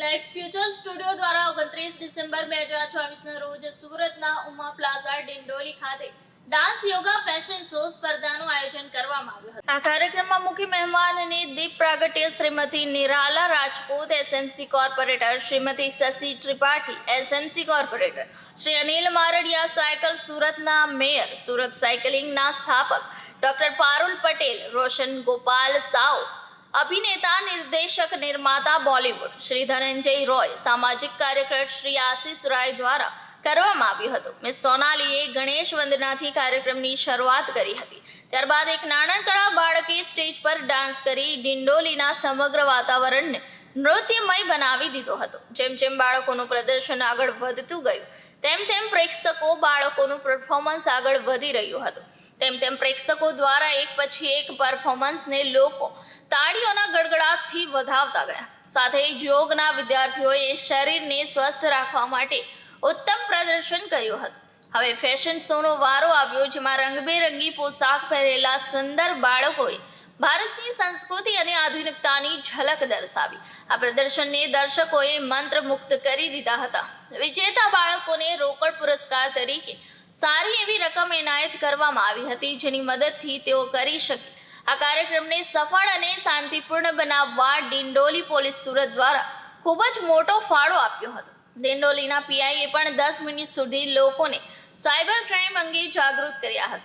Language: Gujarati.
લાઈવ ફ્યુચર સ્ટુડિયો દ્વારા ઓગણત્રીસ ડિસેમ્બર બે હજાર ચોવીસના રોજ સુરતના ઉમા પ્લાઝા, ડિંડોલી ખાતે ડાન્સ, યોગા ફેશન શો સ્પર્ધાનું આયોજન કરવામાં આવ્યું હતું. આ કાર્યક્રમમાં મુખ્ય મહેમાન અને દીપ પ્રાગટ્ય Shrimati Nirala Rajput SMC corporator Shrimati Shashi Tripathi SMC corporator Shri Anil Mardiya, cycle સુરતના મેયર, સુરત સાયકલિંગના સ્થાપક ડોક્ટર પારુલ પટેલ, રોશન ગોપાલ સાવ અભિનેતા, નિર્દેશક, નિર્માતા બોલિવૂડ શ્રી ધનંજય રોય સામાજિક કાર્યકર શ્રી આશીષ રાય દ્વારા કરવામાં આવ્યું હતું. મિસ સોનાલીએ ગણેશ વંદનાથી કાર્યક્રમની શરૂઆત કરી હતી. ત્યારબાદ એક નાનકડા બાળકે સ્ટેજ પર ડાન્સ કરી ડિંડોલીના સમગ્ર વાતાવરણને નૃત્યમય બનાવી દીધો હતો. જેમ જેમ બાળકોનું પ્રદર્શન આગળ વધતું ગયું, તેમ તેમ પ્રેક્ષકો બાળકોનું પરફોર્મન્સ આગળ વધી રહ્યું હતું. તેમ તેમ પ્રેક્ષકો દ્વારા એક પછી એક પરફોર્મન્સને લોકો તાળીઓના ગડગડાટથી વધાવતા ગયા. સાથે યોગના વિદ્યાર્થીઓએ શરીરને સ્વસ્થ રાખવા માટે ઉત્તમ પ્રદર્શન કર્યું હતું. હવે ફેશન શોનો વારો આવ્યો, જેમાં રંગબેરંગી પોશાક પહેરેલા સુંદર બાળકોએ ભારતની સંસ્કૃતિ અને આધુનિકતાની ઝલક દર્શાવી. આ પ્રદર્શનને દર્શકોએ મંત્રમુગ્ધ કરી દીધા હતા. વિજેતા બાળકોને રોકડ પુરસ્કાર તરીકે સારી એવી રકમ એનાયત કરવામાં આવી હતી, જેની મદદથી તેઓ કરી શકે, આ કાર્યક્રમને સફળ અને શાંતિપૂર્ણ બનાવવા ડિંડોલી પોલીસ સુરત દ્વારા ખૂબ જ મોટો ફાળો આપ્યો હતો. ડિંડોલીના પીઆઈએ પણ દસ મિનિટ સુધી લોકોને સાયબર ક્રાઇમ અંગે જાગૃત કર્યા હતા.